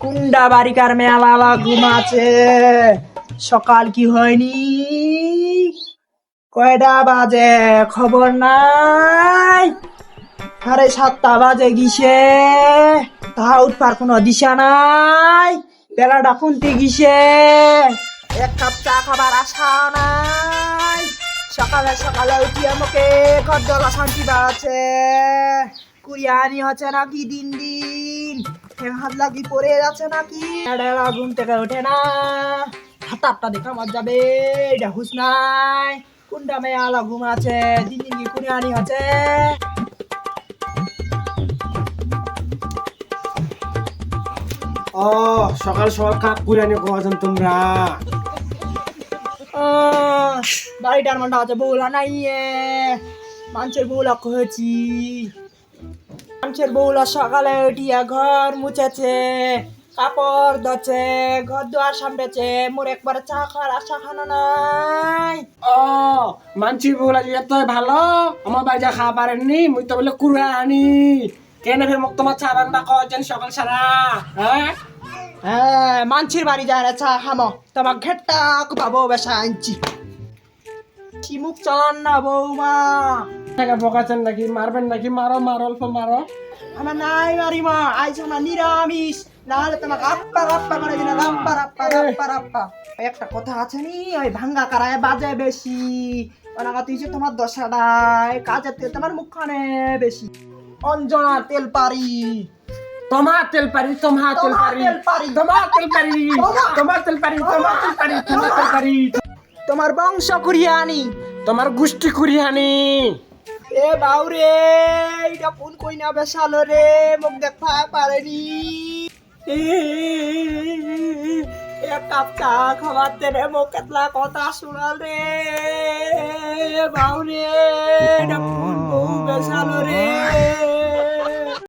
কুন্ডা বাড়িকার মেলা ঘুমাচ্ছে সকাল কি হয়নি? কয়টা বাজে? খবর নাই। সাড়ে সাতটা বাজে গিসে। তাহা উঠবার কোনো দিশা নাই। বেলাটা কুনতে গিসে। এক কাপ চা খাবার আশা নাই। সকালে সকালে উঠি আমাকে জলা শান্তি বাড়াচ্ছে কুরিয়ানি হচ্ছে নাকি দিন দিন? হাত লাগি পড়ে যাচ্ছে নাকি? ঘুম থেকে ওঠে না। হাতাপটা দেখা মার যাবে এটা হুস নাই। কোনটা মেয়ে আলা ঘুম আছে দিন দিন কি কুরিয়ানি হচ্ছে ও সকাল সকাল কাক পুরানি কোয়াছেন তোমরা? আহ, বাড়িটার মনটা আছে বউলা নাই। মানুষের বউলা কহেছি মানুষের বউলা সকালে উঠিয়া ঘর মুছেছে কাপড় ধোছে ঘর দুয়ার সামনেছে মোর একবার চা খাওয়ার আশা খানো নাই। ও মানছি বলা যে এত ভালো? আমার বাড়ি যা খাওয়া পারেননি মুই তো বলে কুড়া আনি। কেন ফের মোক তোমার চা রান্না খাওয়াছেন সকাল সারা হ্যাঁ? হ্যাঁ মানছির বাড়ি যায় চা খামো। তোমার ঘেটটা পাবো বেসা আনছি। কি মুখ চালান না বৌমা? টাকা বকাছেন নাকি? মারবেন নাকি? মারো মারো অল্প মারো। আমার নাই মারিমা আইজ আমার নিরামিষ। নাহলে তোমাকে আপ্পা রাপ্পা করে দিনা রাপ্পা রাপ্পা রাপ্পা রাপ্পা। একটা কথা আছে নি ওই ভাঙ্গা কারায় বাজে বেশি। ওনাকা তুই যে তোমার দশাটায় কাজের তেল তোমার মুখখানে বেশি। অঞ্জনা তেল পারি তোমার তেল পারি তোমার তেল পারি। তোমার তেল পারি তোমার। তেল পারি তোমার তেল পারি তোমার তেল পারি তোমার বংশ কুরিয়ানি তোমার গোষ্ঠী কুড়িয়ানি। এ বাউরে এটা কোন কইনা বেসালো রে, মুখ দেখা পারেনি। এক কাপ চা খাবার দেবে মুখ কেতলা কথা শোনাল রে, বাউরে এটা